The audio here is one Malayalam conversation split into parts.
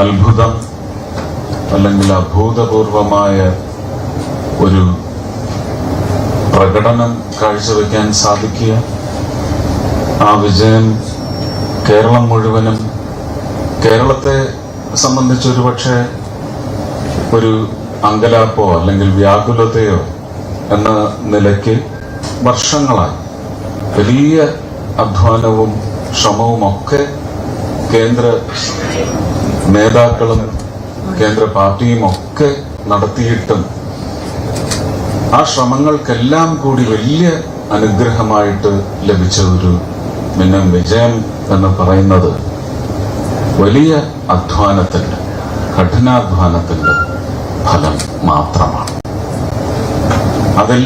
അത്ഭുതം അല്ലെങ്കിൽ അഭൂതപൂർവമായ ഒരു പ്രകടനം കാഴ്ചവെക്കാൻ സാധിക്കുക. ആ വിജയം കേരളം മുഴുവനും കേരളത്തെ സംബന്ധിച്ച് ഒരു പക്ഷേ ഒരു അങ്കലാപ്പോ അല്ലെങ്കിൽ വ്യാകുലതയോ എന്ന നിലയ്ക്ക് വർഷങ്ങളായി വലിയ അധ്വാനവും ശ്രമവും ഒക്കെ കേന്ദ്ര നേതാക്കളും കേന്ദ്ര പാർട്ടിയും ഒക്കെ നടത്തിയിട്ടും ആ ശ്രമങ്ങൾക്കെല്ലാം കൂടി വലിയ അനുഗ്രഹമായിട്ട് ലഭിച്ച ഒരു മിന്നം വിജയം എന്ന് പറയുന്നത് വലിയ അധ്വാനത്തിന്റെ കഠിനാധ്വാനത്തിന്റെ ഫലം മാത്രമാണ്. അതിൽ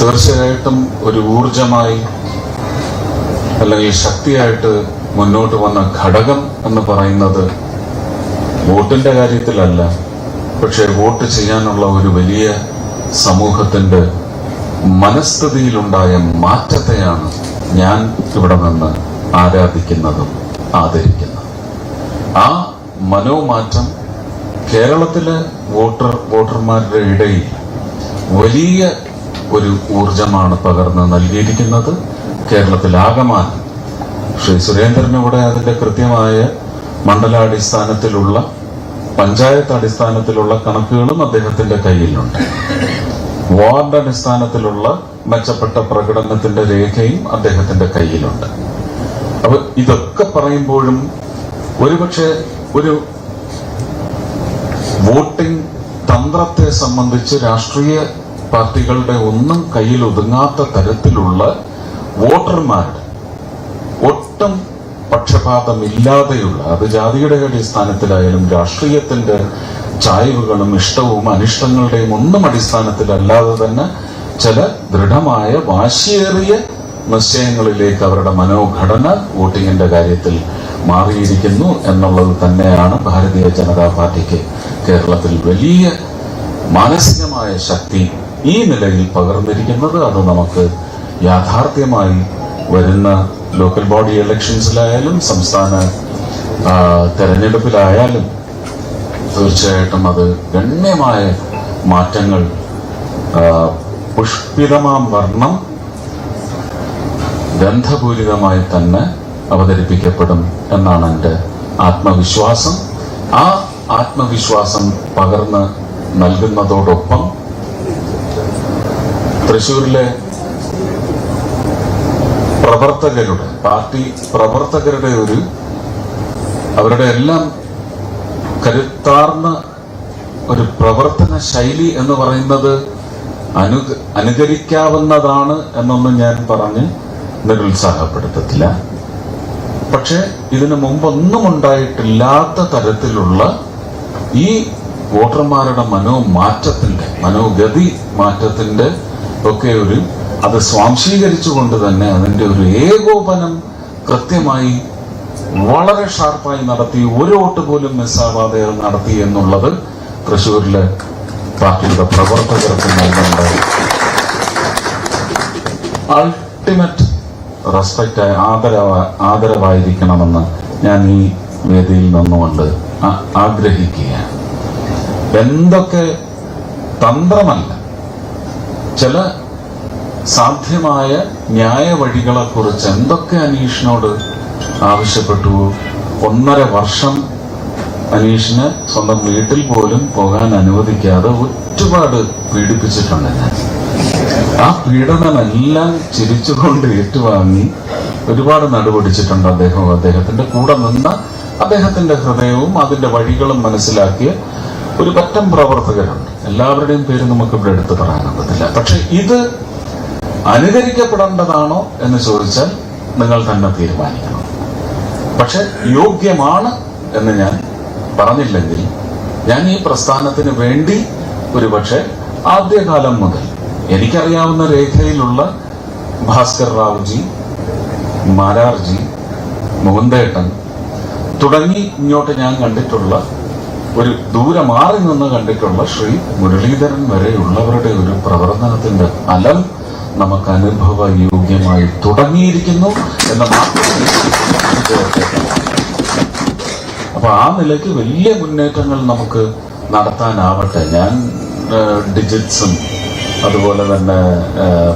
തീർച്ചയായിട്ടും ഒരു ഊർജമായി അല്ലെങ്കിൽ ശക്തിയായിട്ട് മുന്നോട്ട് വന്ന ഘടകം എന്ന് പറയുന്നത് വോട്ടിന്റെ കാര്യത്തിലല്ല പക്ഷെ വോട്ട് ചെയ്യാനുള്ള ഒരു വലിയ സമൂഹത്തിന്റെ മനസ്ഥിതിയിലുണ്ടായ മാറ്റത്തെയാണ് ഞാൻ ഇവിടെ നിന്ന് ആരാധിക്കുന്നതും ആദരിക്കുന്നതും. ആ മനോമാറ്റം കേരളത്തിലെ വോട്ടർ വോട്ടർമാരുടെ ഇടയിൽ വലിയ ഒരു ഊർജമാണ് പകർന്ന് നൽകിയിരിക്കുന്നത്. കേരളത്തിലാകമാനം ശ്രീ സുരേന്ദ്രൻ ഇവിടെ അതിന്റെ കൃത്യമായ മണ്ഡലാടിസ്ഥാനത്തിലുള്ള പഞ്ചായത്ത് അടിസ്ഥാനത്തിലുള്ള കണക്കുകളും അദ്ദേഹത്തിന്റെ കയ്യിലുണ്ട്. വാർഡ് അടിസ്ഥാനത്തിലുള്ള മെച്ചപ്പെട്ട പ്രകടനത്തിന്റെ രേഖയും അദ്ദേഹത്തിന്റെ കയ്യിലുണ്ട്. അപ്പൊ ഇതൊക്കെ പറയുമ്പോഴും ഒരുപക്ഷെ ഒരു വോട്ടിംഗ് തന്ത്രത്തെ സംബന്ധിച്ച് രാഷ്ട്രീയ പാർട്ടികളുടെ ഒന്നും കയ്യിൽ ഒതുങ്ങാത്ത തരത്തിലുള്ള വോട്ടർമാരുടെ ഒട്ടും പക്ഷപാതമില്ലാതെയുള്ള അത് ജാതിയുടെ അടിസ്ഥാനത്തിലായാലും രാഷ്ട്രീയത്തിന്റെ ചായ്വുകളും ഇഷ്ടവും അനിഷ്ടങ്ങളുടെയും ഒന്നും അടിസ്ഥാനത്തിലല്ലാതെ തന്നെ ചില ദൃഢമായ വാശിയേറിയ നിശ്ചയങ്ങളിലേക്ക് അവരുടെ മനോഘടന വോട്ടിങ്ങിന്റെ കാര്യത്തിൽ മാറിയിരിക്കുന്നു എന്നുള്ളത് തന്നെയാണ് ഭാരതീയ ജനതാ പാർട്ടിക്ക് കേരളത്തിൽ വലിയ മാനസികമായ ശക്തി ഈ നിലയിൽ പകർന്നിരിക്കുന്നത്. അത് നമുക്ക് യാഥാർത്ഥ്യമായി വരുന്ന ലോക്കൽ ബോഡി ഇലക്ഷൻസിലായാലും സംസ്ഥാന തെരഞ്ഞെടുപ്പിലായാലും തീർച്ചയായിട്ടും അത് ഗണ്യമായ മാറ്റങ്ങൾ പുഷ്പിതമാം വർണം ഗന്ധപൂരിതമായി തന്നെ അവതരിപ്പിക്കപ്പെടും എന്നാണ് എന്റെ ആത്മവിശ്വാസം. ആ ആത്മവിശ്വാസം പകർന്ന് നൽകുന്നതോടൊപ്പം തൃശൂരിലെ പ്രവർത്തകരുടെ പാർട്ടി പ്രവർത്തകരുടെ ഒരു അവരുടെ എല്ലാം കരുത്താർന്ന ഒരു പ്രവർത്തന ശൈലി എന്ന് പറയുന്നത് അനു അനുകരിക്കാവുന്നതാണ് എന്നൊന്നും ഞാൻ പറഞ്ഞ് നിരുത്സാഹപ്പെടുത്തത്തില്ല. പക്ഷെ ഇതിനു മുമ്പൊന്നും ഉണ്ടായിട്ടില്ലാത്ത തരത്തിലുള്ള ഈ വോട്ടർമാരുടെ മനോമാറ്റത്തിന്റെ മനോഗതി മാറ്റത്തിന്റെ ഒക്കെ ഒരു അത് സ്വാംശീകരിച്ചുകൊണ്ട് തന്നെ അതിന്റെ ഒരു ഏകോപനം കൃത്യമായി വളരെ ഷാർപ്പായി നടത്തി ഒരു വോട്ട് പോലും മിസ്സാവാതെ നടത്തി എന്നുള്ളത് തൃശ്ശൂരിലെ പാർട്ടിയുടെ പ്രവർത്തകർക്ക് നൽകേണ്ട അൾട്ടിമേറ്റ് റെസ്പെക്റ്റ് ആദരവ ആദരവായിരിക്കണമെന്ന് ഞാൻ ഈ വേദിയിൽ നിന്നുകൊണ്ട് ആഗ്രഹിക്കുക ആഗ്രഹിക്കുകയാണ്. എന്തൊക്കെ തന്ത്രമല്ല ചില സാധ്യമായ ന്യായ വഴികളെ എന്തൊക്കെ അനീഷിനോട് ആവശ്യപ്പെട്ടു ഒന്നര വർഷം അനീഷിനെ സ്വന്തം വീട്ടിൽ പോലും പോകാൻ അനുവദിക്കാതെ ഒരുപാട് പീഡിപ്പിച്ചിട്ടുണ്ട് ഞാൻ. ആ പീഡനമെല്ലാം ചിരിച്ചുകൊണ്ട് ഏറ്റുവാങ്ങി ഒരുപാട് നടുപൊടിച്ചിട്ടുണ്ട് അദ്ദേഹം അദ്ദേഹത്തിന്റെ കൂടെ നിന്ന അദ്ദേഹത്തിന്റെ ഹൃദയവും അതിന്റെ വഴികളും മനസ്സിലാക്കിയ ഒരു പറ്റം പ്രവർത്തകരുണ്ട്. എല്ലാവരുടെയും പേര് നമുക്ക് ഇവിടെ എടുത്തു പറയാനൊക്കത്തില്ല പക്ഷെ ഇത് അനുകരിക്കപ്പെടേണ്ടതാണോ എന്ന് ചോദിച്ചാൽ നിങ്ങൾ തന്നെ തീരുമാനിക്കണം. പക്ഷെ യോഗ്യമാണ് എന്ന് ഞാൻ പറഞ്ഞില്ലെങ്കിൽ ഞാൻ ഈ പ്രസ്ഥാനത്തിന് വേണ്ടി ഒരുപക്ഷെ ആദ്യകാലം മുതൽ എനിക്കറിയാവുന്ന രേഖയിലുള്ള ഭാസ്കർ റാവുജി മാരാർജി മുകുന്ദേട്ടൻ തുടങ്ങി ഇങ്ങോട്ട് ഞാൻ കണ്ടിട്ടുള്ള ഒരു ദൂരെ മാറി നിന്ന് കണ്ടിട്ടുള്ള ശ്രീ മുരളീധരൻ വരെയുള്ളവരുടെ ഒരു പ്രവർത്തനത്തിന്റെ ഫലം നമുക്ക് അനുഭവ യോഗ്യമായി തുടങ്ങിയിരിക്കുന്നു എന്ന അപ്പൊ ആ നിലയ്ക്ക് വലിയ മുന്നേറ്റങ്ങൾ നമുക്ക് നടത്താനാവട്ടെ. ഞാൻ ഡിജിറ്റ്സും അതുപോലെ തന്നെ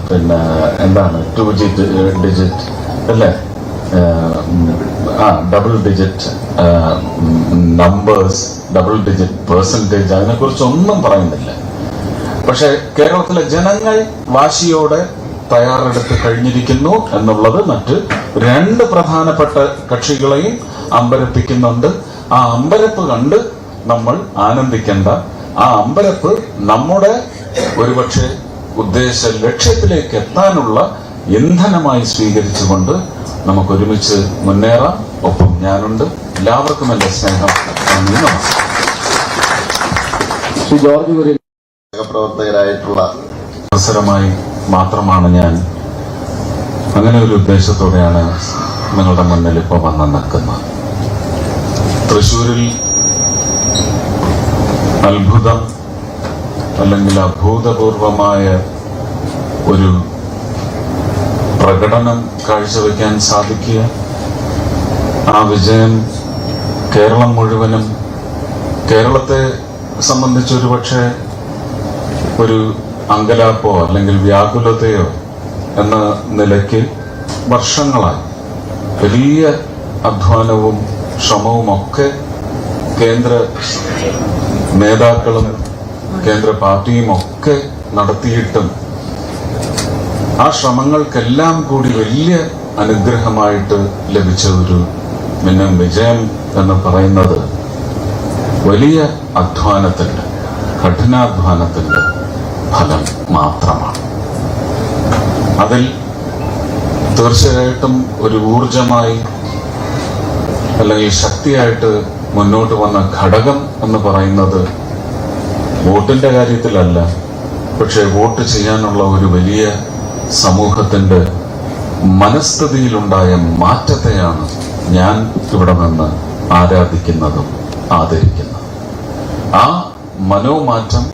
പിന്നെ എന്താണ് ടു ജിറ്റ് ഡിജിറ്റ് അല്ലേ? ആ, double digit numbers double digit percentage അതിനെക്കുറിച്ചൊന്നും പറയുന്നില്ല. പക്ഷെ കേരളത്തിലെ ജനങ്ങൾ വാശിയോടെ തയ്യാറെടുത്ത് കഴിഞ്ഞിരിക്കുന്നു എന്നുള്ളത് മറ്റ് രണ്ട് പ്രധാനപ്പെട്ട കക്ഷികളെയും അമ്പരപ്പിക്കുന്നുണ്ട്. ആ അമ്പരപ്പ് കണ്ട് നമ്മൾ ആനന്ദിക്കേണ്ട. ആ അമ്പരപ്പ് നമ്മുടെ ഒരുപക്ഷെ ഉദ്ദേശ ലക്ഷ്യത്തിലേക്ക് എത്താനുള്ള ഇന്ധനമായി സ്വീകരിച്ചുകൊണ്ട് നമുക്ക് ഒരുമിച്ച് മുന്നേറാം. ഒപ്പം ഞാനുണ്ട്. എല്ലാവർക്കും എന്റെ സ്നേഹം. നന്ദി നമസ്കാരം. ശ്രീ ജോർജ് കുര്യൻ പ്രവർത്തകരായിട്ടുള്ള അവസരമായി മാത്രമാണ് ഞാൻ അങ്ങനെ ഒരു ഉദ്ദേശത്തോടെയാണ് നിങ്ങളുടെ മുന്നിൽ ഇപ്പോൾ വന്ന് നിൽക്കുന്നത്. തൃശൂരിൽ അത്ഭുതം അല്ലെങ്കിൽ അഭൂതപൂർവമായ ഒരു പ്രകടനം കാഴ്ചവെക്കാൻ സാധിക്കുക. ആ വിജയം കേരളം മുഴുവനും കേരളത്തെ സംബന്ധിച്ച് ഒരുപക്ഷെ ഒരു അങ്കലാപ്പോ അല്ലെങ്കിൽ വ്യാകുലതയോ എന്ന നിലയ്ക്ക് വർഷങ്ങളായി വലിയ അധ്വാനവും ശ്രമവും ഒക്കെ കേന്ദ്ര നേതാക്കളും കേന്ദ്ര പാർട്ടിയും ഒക്കെ നടത്തിയിട്ടും ആ ശ്രമങ്ങൾക്കെല്ലാം കൂടി വലിയ അനുഗ്രഹമായിട്ട് ലഭിച്ച ഒരു മിന്നം വിജയം എന്ന് പറയുന്നത് വലിയ അധ്വാനത്തിന്റെ കഠിനാധ്വാനത്തിന്റെ ഫലം മാത്രമാണ്. അതിൽ തീർച്ചയായിട്ടും ഒരു ഊർജമായി അല്ലെങ്കിൽ ശക്തിയായിട്ട് മുന്നോട്ട് വന്ന ഘടകം എന്ന് പറയുന്നത് വോട്ടിന്റെ കാര്യത്തിലല്ല പക്ഷെ വോട്ട് ചെയ്യാനുള്ള ഒരു വലിയ സമൂഹത്തിന്റെ മനസ്ഥിതിയിലുണ്ടായ മാറ്റത്തെയാണ് ഞാൻ ഇവിടെ നിന്ന് ആരാധിക്കുന്നതും ആദരിക്കുന്നതും. ആ മനോമാറ്റം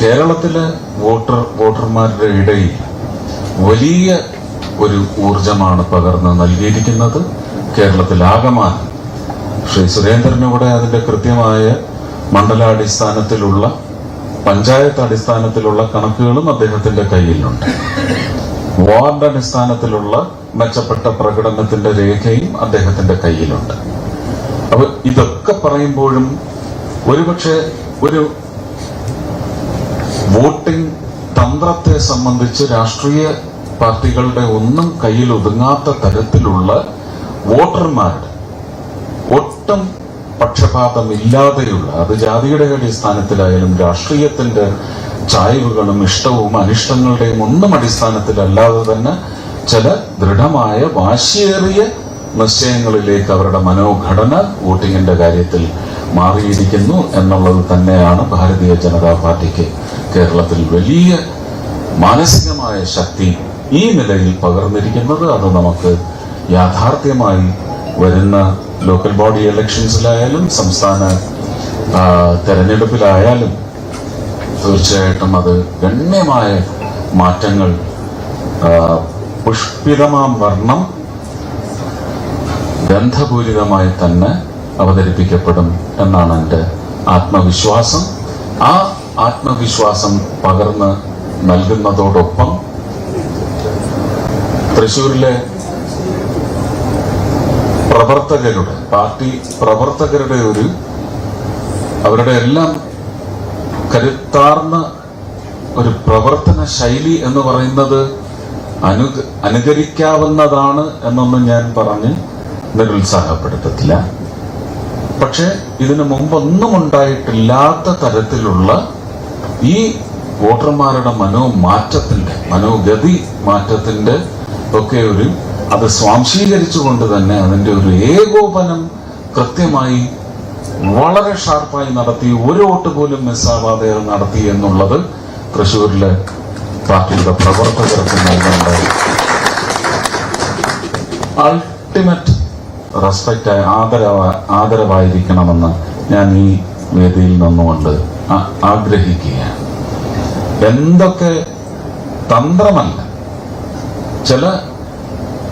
കേരളത്തിലെ വോട്ടർ വോട്ടർമാരുടെ ഇടയിൽ വലിയ ഒരു ഊർജമാണ് പകർന്ന് നൽകിയിരിക്കുന്നത്. കേരളത്തിലാകമാൻ ശ്രീ സുരേന്ദ്രനിവിടെ അതിന്റെ കൃത്യമായ മണ്ഡലാടിസ്ഥാനത്തിലുള്ള പഞ്ചായത്ത് അടിസ്ഥാനത്തിലുള്ള കണക്കുകളും അദ്ദേഹത്തിന്റെ കയ്യിലുണ്ട്. വാർഡ് അടിസ്ഥാനത്തിലുള്ള മെച്ചപ്പെട്ട പ്രകടനത്തിന്റെ രേഖയും അദ്ദേഹത്തിന്റെ കയ്യിലുണ്ട്. അപ്പൊ ഇതൊക്കെ പറയുമ്പോഴും ഒരുപക്ഷെ ഒരു വോട്ടിംഗ് തന്ത്രത്തെ സംബന്ധിച്ച് രാഷ്ട്രീയ പാർട്ടികളുടെ ഒന്നും കയ്യിൽ ഒതുങ്ങാത്ത തരത്തിലുള്ള വോട്ടർമാരുടെ ഒട്ടും പക്ഷപാതമില്ലാതെയുള്ള അത് ജാതിയുടെ അടിസ്ഥാനത്തിലായാലും രാഷ്ട്രീയത്തിന്റെ ചായ്വുകളും ഇഷ്ടവും അനിഷ്ടങ്ങളുടെയും ഒന്നും അടിസ്ഥാനത്തിലല്ലാതെ തന്നെ ചില ദൃഢമായ വാശിയേറിയ നിശ്ചയങ്ങളിലേക്ക് അവരുടെ മനോഘടന വോട്ടിങ്ങിന്റെ കാര്യത്തിൽ മാറിയിരിക്കുന്നു എന്നുള്ളത് തന്നെയാണ് ഭാരതീയ ജനതാ പാർട്ടിക്ക് കേരളത്തിൽ വലിയ മാനസികമായ ശക്തി ഈ നിലയിൽ പകർന്നിരിക്കുന്നത് അത് നമുക്ക് യാഥാർത്ഥ്യമായി വരുന്ന ലോക്കൽ ബോഡി ഇലക്ഷൻസിലായാലും സംസ്ഥാന തെരഞ്ഞെടുപ്പിലായാലും തീർച്ചയായിട്ടും അത് ഗണ്യമായ മാറ്റങ്ങൾ പുഷ്പിതമാം വർണം ഗന്ധപൂരിതമായി തന്നെ അവതരിപ്പിക്കപ്പെടും എന്നാണ് എന്റെ ആത്മവിശ്വാസം. ആ ആത്മവിശ്വാസം പകർന്ന് നൽകുന്നതോടൊപ്പം തൃശൂരിലെ പ്രവർത്തകരുടെ പാർട്ടി പ്രവർത്തകരുടെ ഒരു അവരുടെ എല്ലാം കരുത്താർന്ന ഒരു പ്രവർത്തന ശൈലി എന്ന് പറയുന്നത് അനു അനുകരിക്കാവുന്നതാണ് എന്നൊന്നും ഞാൻ പറഞ്ഞ് നിരുത്സാഹപ്പെടുത്തത്തില്ല. പക്ഷെ ഇതിനു മുമ്പൊന്നും ഉണ്ടായിട്ടില്ലാത്ത തരത്തിലുള്ള ഈ വോട്ടർമാരുടെ മനോമാറ്റത്തിന്റെ മനോഗതി മാറ്റത്തിന്റെ ഒക്കെ ഒരു അത് സ്വാംശീകരിച്ചുകൊണ്ട് തന്നെ അതിന്റെ ഒരു ഏകോപനം കൃത്യമായി വളരെ ഷാർപ്പായി നടത്തി ഒരു വോട്ട് പോലും മിസ്സാവാതെ നടത്തി എന്നുള്ളത് തൃശ്ശൂരിലെ പാർട്ടിയുടെ പ്രവർത്തകർക്ക് നൽകേണ്ട അൾട്ടിമേറ്റ് റെസ്പെക്റ്റ് ആദരവ ആദരവായിരിക്കണമെന്ന് ഞാൻ ഈ വേദിയിൽ നിന്നുകൊണ്ട് ആഗ്രഹിക്കുകയാണ്. എന്തൊക്കെ തന്ത്രമല്ല ചില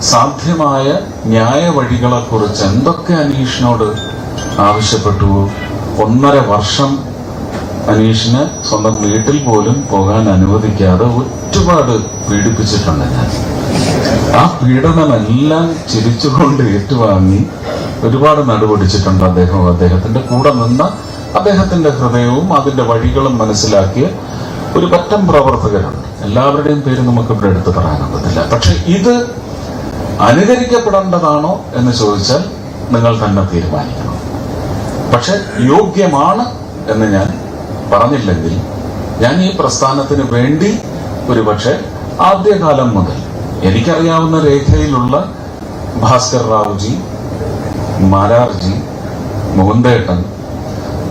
സാധ്യമായ ന്യായ വഴികളെക്കുറിച്ച് എന്തൊക്കെ അനീഷിനോട് ആവശ്യപ്പെട്ടു? ഒന്നര വർഷം അനീഷിന് സ്വന്തം വീട്ടിൽ പോലും പോകാൻ അനുവദിക്കാതെ ഒരുപാട് പീഡിപ്പിച്ചിട്ടുണ്ട് ഞാൻ. ആ പീഡനമെല്ലാം ചിരിച്ചുകൊണ്ട് ഏറ്റുവാങ്ങി ഒരുപാട് നടുപൊടിച്ചിട്ടുണ്ട് അദ്ദേഹം. അദ്ദേഹത്തിന്റെ കൂടെ നിന്ന അദ്ദേഹത്തിന്റെ ഹൃദയവും അതിന്റെ വഴികളും മനസ്സിലാക്കിയ ഒരു പറ്റം പ്രവർത്തകരാണ് എല്ലാവരുടെയും പേര് നമുക്ക് ഇവിടെ എടുത്തു പറയാനൊക്കത്തില്ല പക്ഷെ ഇത് അനുകരിക്കപ്പെടേണ്ടതാണോ എന്ന് ചോദിച്ചാൽ നിങ്ങൾ തന്നെ തീരുമാനിക്കണം. പക്ഷെ യോഗ്യമാണ് എന്ന് ഞാൻ പറഞ്ഞില്ലെങ്കിൽ ഞാൻ ഈ പ്രസ്ഥാനത്തിന് വേണ്ടി ഒരുപക്ഷെ ആദ്യകാലം മുതൽ എനിക്കറിയാവുന്ന രേഖയിലുള്ള ഭാസ്കർ റാവുജി മാരാർജി മുകുന്ദേട്ടൻ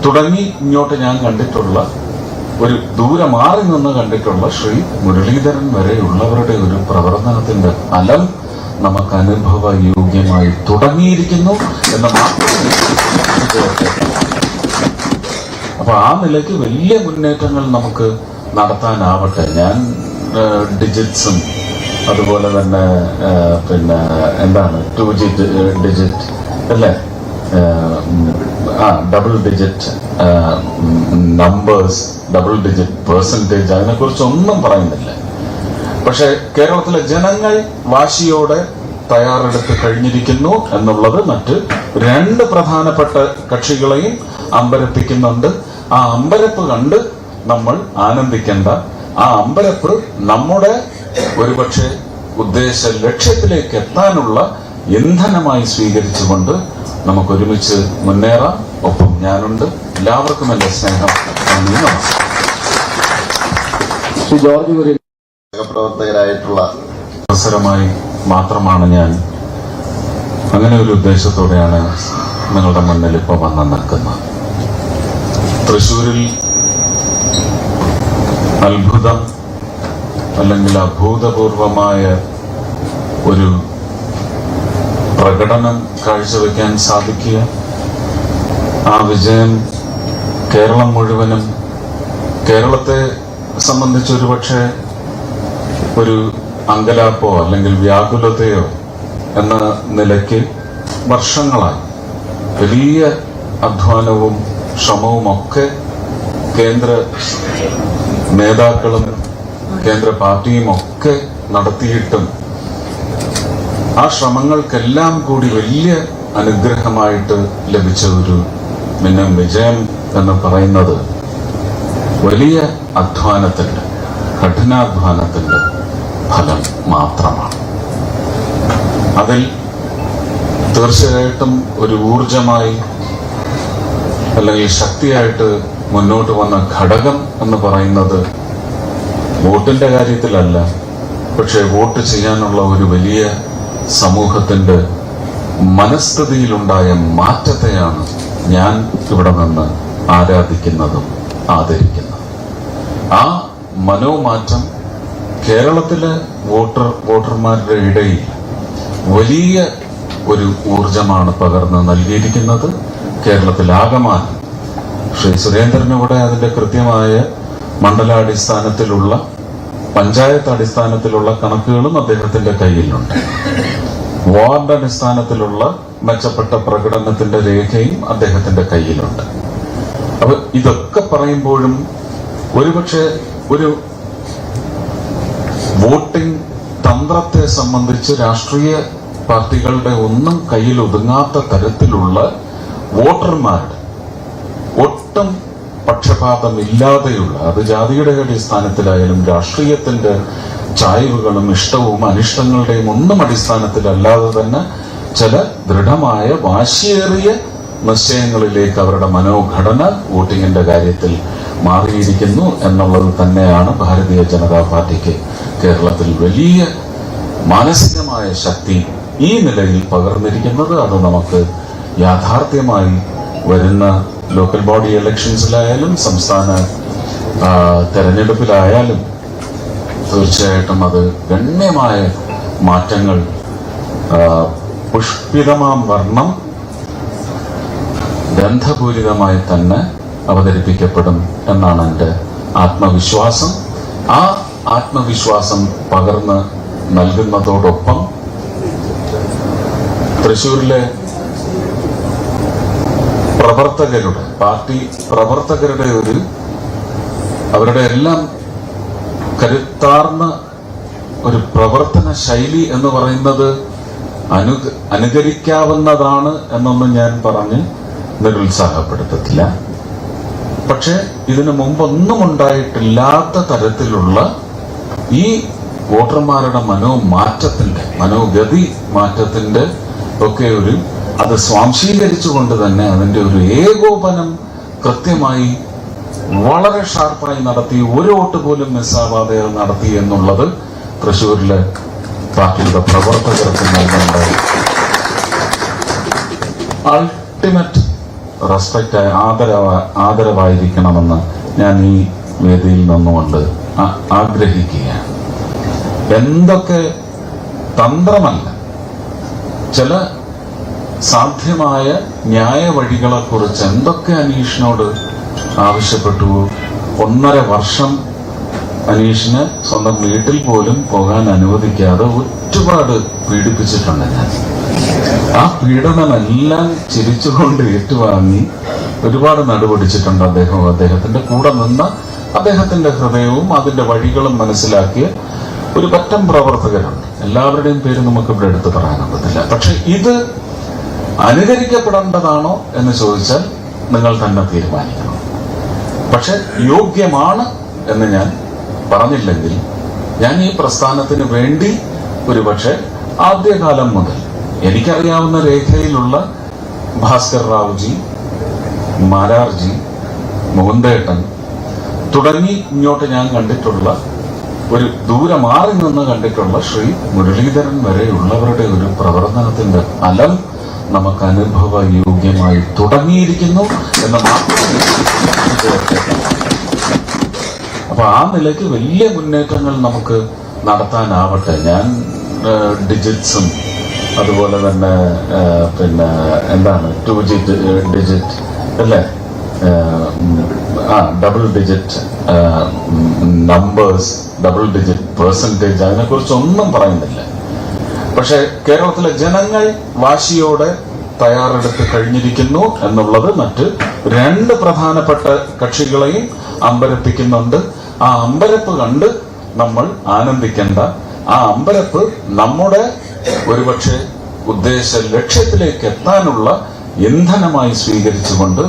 തുടങ്ങി ഇങ്ങോട്ട് ഞാൻ കണ്ടിട്ടുള്ള ഒരു ദൂരെ മാറി നിന്ന് കണ്ടിട്ടുള്ള ശ്രീ മുരളീധരൻ വരെയുള്ളവരുടെ ഒരു പ്രവർത്തനത്തിന്റെ ഫലം നമുക്ക് അനുഭവ യോഗ്യമായി തുടങ്ങിയിരിക്കുന്നു എന്ന് മാത്രം. അപ്പൊ ആ നിലയ്ക്ക് വലിയ മുന്നേറ്റങ്ങൾ നമുക്ക് നടത്താനാവട്ടെ ഞാൻ ഡിജിറ്റ്സും അതുപോലെ തന്നെ പിന്നെ എന്താണ് ടു ജി ഡിജിറ്റ് അല്ലേ double digit numbers double digit percentage അതിനെക്കുറിച്ച് ഒന്നും പറയുന്നില്ല. പക്ഷേ കേരളത്തിലെ ജനങ്ങൾ വാശിയോടെ തയ്യാറെടുത്ത് കഴിഞ്ഞിരിക്കുന്നു എന്നുള്ളത് മറ്റ് രണ്ട് പ്രധാനപ്പെട്ട കക്ഷികളെയും അമ്പരപ്പിക്കുന്നുണ്ട്. ആ അമ്പരപ്പ് കണ്ട് നമ്മൾ ആനന്ദിക്കേണ്ട ആ അമ്പരപ്പ് നമ്മുടെ ഒരുപക്ഷെ ഉദ്ദേശ ലക്ഷ്യത്തിലേക്ക് എത്താനുള്ള ഇന്ധനമായി സ്വീകരിച്ചുകൊണ്ട് നമുക്ക് ഒരുമിച്ച് മുന്നേറാം. ഒപ്പം ഞാനുണ്ട്. എല്ലാവർക്കും എന്റെ സ്നേഹം. നന്ദി ശ്രീ ജോർജ് കുര്യൻ പ്രവർത്തകരായിട്ടുള്ള അവസരമായി മാത്രമാണ് ഞാൻ അങ്ങനെ ഒരു ഉദ്ദേശത്തോടെയാണ് നിങ്ങളുടെ മുന്നിൽ ഇപ്പോൾ വന്ന് നിൽക്കുന്നത്. തൃശൂരിൽ അത്ഭുതം അല്ലെങ്കിൽ അഭൂതപൂർവമായ ഒരു പ്രകടനം കാഴ്ചവെക്കാൻ സാധിക്കുക. ആ വിജയം കേരളം മുഴുവനും കേരളത്തെ സംബന്ധിച്ച് ഒരുപക്ഷെ ഒരു അങ്കലാപ്പോ അല്ലെങ്കിൽ വ്യാകുലതയോ എന്ന നിലയ്ക്ക് വർഷങ്ങളായി വലിയ അധ്വാനവും ശ്രമവും ഒക്കെ കേന്ദ്ര നേതാക്കളും കേന്ദ്ര പാർട്ടിയും ഒക്കെ നടത്തിയിട്ടും ആ ശ്രമങ്ങൾക്കെല്ലാം കൂടി വലിയ അനുഗ്രഹമായിട്ട് ലഭിച്ച ഒരു മിന്നം വിജയം എന്ന് പറയുന്നത് വലിയ അധ്വാനത്തിന്റെ കഠിനാധ്വാനത്തിന്റെ ഫലം മാത്രമാണ്. അതിൽ തീർച്ചയായിട്ടും ഒരു ഊർജമായി അല്ലെങ്കിൽ ശക്തിയായിട്ട് മുന്നോട്ട് വന്ന ഘടകം എന്ന് പറയുന്നത് വോട്ടിന്റെ കാര്യത്തിലല്ല. പക്ഷേ വോട്ട് ചെയ്യാനുള്ള ഒരു വലിയ സമൂഹത്തിന്റെ മനസ്ഥിതിയിലുണ്ടായ മാറ്റത്തെയാണ് ഞാൻ ഇവിടെ നിന്ന് ആരാധിക്കുന്നതും ആദരിക്കുന്നതും. ആ മനോമാറ്റം കേരളത്തിലെ വോട്ടർ വോട്ടർമാരുടെ ഇടയിൽ വലിയ ഒരു ഊർജമാണ് പകർന്ന് നൽകിയിരിക്കുന്നത്. കേരളത്തിലാകമാനം ശ്രീ സുരേന്ദ്രൻ ഇവിടെ അതിന്റെ കൃത്യമായ മണ്ഡലാടിസ്ഥാനത്തിലുള്ള പഞ്ചായത്ത് അടിസ്ഥാനത്തിലുള്ള കണക്കുകളും അദ്ദേഹത്തിന്റെ കയ്യിലുണ്ട്. വാർഡ് അടിസ്ഥാനത്തിലുള്ള മെച്ചപ്പെട്ട പ്രകടനത്തിന്റെ രേഖയും അദ്ദേഹത്തിന്റെ കയ്യിലുണ്ട്. അപ്പൊ ഇതൊക്കെ പറയുമ്പോഴും ഒരുപക്ഷെ ഒരു വോട്ടിംഗ് തന്ത്രത്തെ സംബന്ധിച്ച് രാഷ്ട്രീയ പാർട്ടികളുടെ ഒന്നും കയ്യിൽ ഒതുങ്ങാത്ത തരത്തിലുള്ള വോട്ടർമാരുടെ ഒട്ടും പക്ഷപാതമില്ലാതെയുള്ള അത് ജാതിയുടെ അടിസ്ഥാനത്തിലായാലും രാഷ്ട്രീയത്തിന്റെ ചായ്വുകളും ഇഷ്ടവും അനിഷ്ടങ്ങളുടെയും ഒന്നും അടിസ്ഥാനത്തിലല്ലാതെ തന്നെ ചില ദൃഢമായ വാശിയേറിയ നിശ്ചയങ്ങളിലേക്ക് അവരുടെ മനോഘടന വോട്ടിങ്ങിന്റെ കാര്യത്തിൽ മാറിയിരിക്കുന്നു എന്നുള്ളത് തന്നെയാണ് ഭാരതീയ ജനതാ പാർട്ടിക്ക് കേരളത്തിൽ വലിയ മാനസികമായ ശക്തി ഈ നിലയിൽ പകർന്നിരിക്കുന്നത്. അത് നമുക്ക് യാഥാർത്ഥ്യമായി വരുന്ന ലോക്കൽ ബോഡി ഇലക്ഷൻസിലായാലും സംസ്ഥാന തെരഞ്ഞെടുപ്പിലായാലും തീർച്ചയായിട്ടും അത് ഗണ്യമായ മാറ്റങ്ങൾ പുഷ്പിതമാം വർണം ഗന്ധപൂരിതമായി തന്നെ അവതരിപ്പിക്കപ്പെടും എന്നാണ് എന്റെ ആത്മവിശ്വാസം. ആ ആത്മവിശ്വാസം പകർന്ന് നൽകുന്നതോടൊപ്പം തൃശൂരിലെ പ്രവർത്തകരുടെ പാർട്ടി പ്രവർത്തകരുടെ ഒരു അവരുടെ എല്ലാം കരുത്താർന്ന ഒരു പ്രവർത്തന ശൈലി എന്ന് പറയുന്നത് അനു അനുകരിക്കാവുന്നതാണ് എന്നൊന്നും ഞാൻ പറഞ്ഞ് നിരുത്സാഹപ്പെടുത്തത്തില്ല പക്ഷെ ഇതിനു മുമ്പൊന്നും ഉണ്ടായിട്ടില്ലാത്ത തരത്തിലുള്ള ഈ വോട്ടർമാരുടെ മനോമാറ്റത്തിന്റെ മനോഗതി മാറ്റത്തിന്റെ ഒക്കെ ഒരു അത് സ്വാംശീകരിച്ചുകൊണ്ട് തന്നെ അതിന്റെ ഒരു ഏകോപനം കൃത്യമായി വളരെ ഷാർപ്പായി നടത്തി ഒരു വോട്ട് പോലും മിസ്സാവാതെ നടത്തി എന്നുള്ളത് തൃശ്ശൂരിലെ പാർട്ടിയുടെ പ്രവർത്തകർക്ക് അൾട്ടിമേറ്റ് റെസ്പെക്റ്റ് ആദരവ ആദരവായിരിക്കണമെന്ന് ഞാൻ ഈ വേദിയിൽ നിന്നുകൊണ്ട് ആഗ്രഹിക്കുകയാണ്. എന്തൊക്കെ തന്ത്രമല്ല ചില സാധ്യമായ ന്യായ വഴികളെക്കുറിച്ച് എന്തൊക്കെ അനീഷിനോട് ആവശ്യപ്പെട്ടു. ഒന്നര വർഷം അനീഷിന് സ്വന്തം വീട്ടിൽ പോലും പോകാൻ അനുവദിക്കാതെ ഒരുപാട് പീഡിപ്പിച്ചിട്ടുണ്ട് ഞാൻ. ആ പീഡനമെല്ലാം ചിരിച്ചുകൊണ്ട് ഏറ്റുവാങ്ങി ഒരുപാട് നടുപിടിച്ചിട്ടുണ്ട് അദ്ദേഹം അദ്ദേഹത്തിന്റെ കൂടെ നിന്ന് അദ്ദേഹത്തിന്റെ ഹൃദയവും അതിന്റെ വഴികളും മനസ്സിലാക്കിയ ഒരു പറ്റം പ്രവർത്തകരുണ്ട്. എല്ലാവരുടെയും പേര് നമുക്ക് ഇവിടെ എടുത്തു പറയാനൊക്കത്തില്ല പക്ഷെ ഇത് അനുകരിക്കപ്പെടേണ്ടതാണോ എന്ന് ചോദിച്ചാൽ നിങ്ങൾ തന്നെ തീരുമാനിക്കണം. പക്ഷെ യോഗ്യമാണ് എന്ന് ഞാൻ പറഞ്ഞില്ലെങ്കിൽ ഞാൻ ഈ പ്രസ്ഥാനത്തിന് വേണ്ടി ഒരുപക്ഷെ ആദ്യകാലം മുതൽ എനിക്കറിയാവുന്ന രേഖയിലുള്ള ഭാസ്കർ റാവുജി മാരാർജി മുകുന്ദേട്ടൻ തുടങ്ങി ഇങ്ങോട്ട് ഞാൻ കണ്ടിട്ടുള്ള ഒരു ദൂരെ മാറി നിന്ന് കണ്ടിട്ടുള്ള ശ്രീ മുരളീധരൻ വരെയുള്ളവരുടെ ഒരു പ്രവർത്തനത്തിന്റെ ഫലം നമുക്ക് അനുഭവ യോഗ്യമായി തുടങ്ങിയിരിക്കുന്നു എന്ന് വിചാരിച്ചേക്കാം. അപ്പൊ ആ നിലയ്ക്ക് വലിയ മുന്നേറ്റങ്ങൾ നമുക്ക് നടത്താനാവട്ടെ. ഞാൻ ഡിജിറ്റ്സും അതുപോലെ തന്നെ പിന്നെ എന്താണ് ടു ജിറ്റ് ഡിജിറ്റ് അല്ലേ? ആ, double digit numbers double digit percentage അതിനെക്കുറിച്ചൊന്നും പറയുന്നില്ല. പക്ഷേ കേരളത്തിലെ ജനങ്ങൾ വാശിയോടെ തയ്യാറെടുത്ത് കഴിഞ്ഞിരിക്കുന്നു എന്നുള്ളത് മറ്റ് രണ്ട് പ്രധാനപ്പെട്ട കക്ഷികളെയും അമ്പരപ്പിക്കുന്നുണ്ട്. ആ അമ്പരപ്പ് കണ്ട് നമ്മൾ ആനന്ദിക്കേണ്ട. ആ അമ്പരപ്പ് നമ്മുടെ ഒരുപക്ഷെ ഉദ്ദേശ ലക്ഷ്യത്തിലേക്ക് എത്താനുള്ള ഇന്ധനമായി സ്വീകരിച്ചുകൊണ്ട്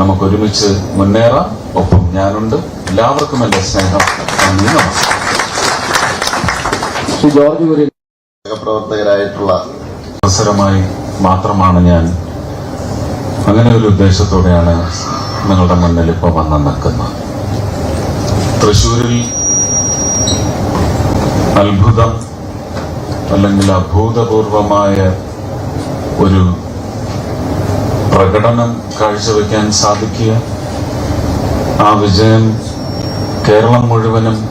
നമുക്ക് ഒരുമിച്ച് മുന്നേറാം. ഒപ്പം ഞാനുണ്ട്. എല്ലാവർക്കും എന്റെ സ്നേഹം. നന്ദി നമസ്കാരം. ശ്രീ ജോർജ് കുര്യൻ പ്രവർത്തകരായിട്ടുള്ള അവസരമായി മാത്രമാണ് ഞാൻ. അങ്ങനെ ഒരു ഉദ്ദേശത്തോടെയാണ് നിങ്ങളുടെ മുന്നിൽ ഇപ്പോൾ വന്ന് നിൽക്കുന്നത്. തൃശ്ശൂരിൽ അത്ഭുതം അല്ലെങ്കിൽ അഭൂതപൂർവമായ ഒരു പ്രകടനം കാഴ്ചവെക്കാൻ സാധിക്കുക. ആ വിജയം കേരളം മുഴുവനും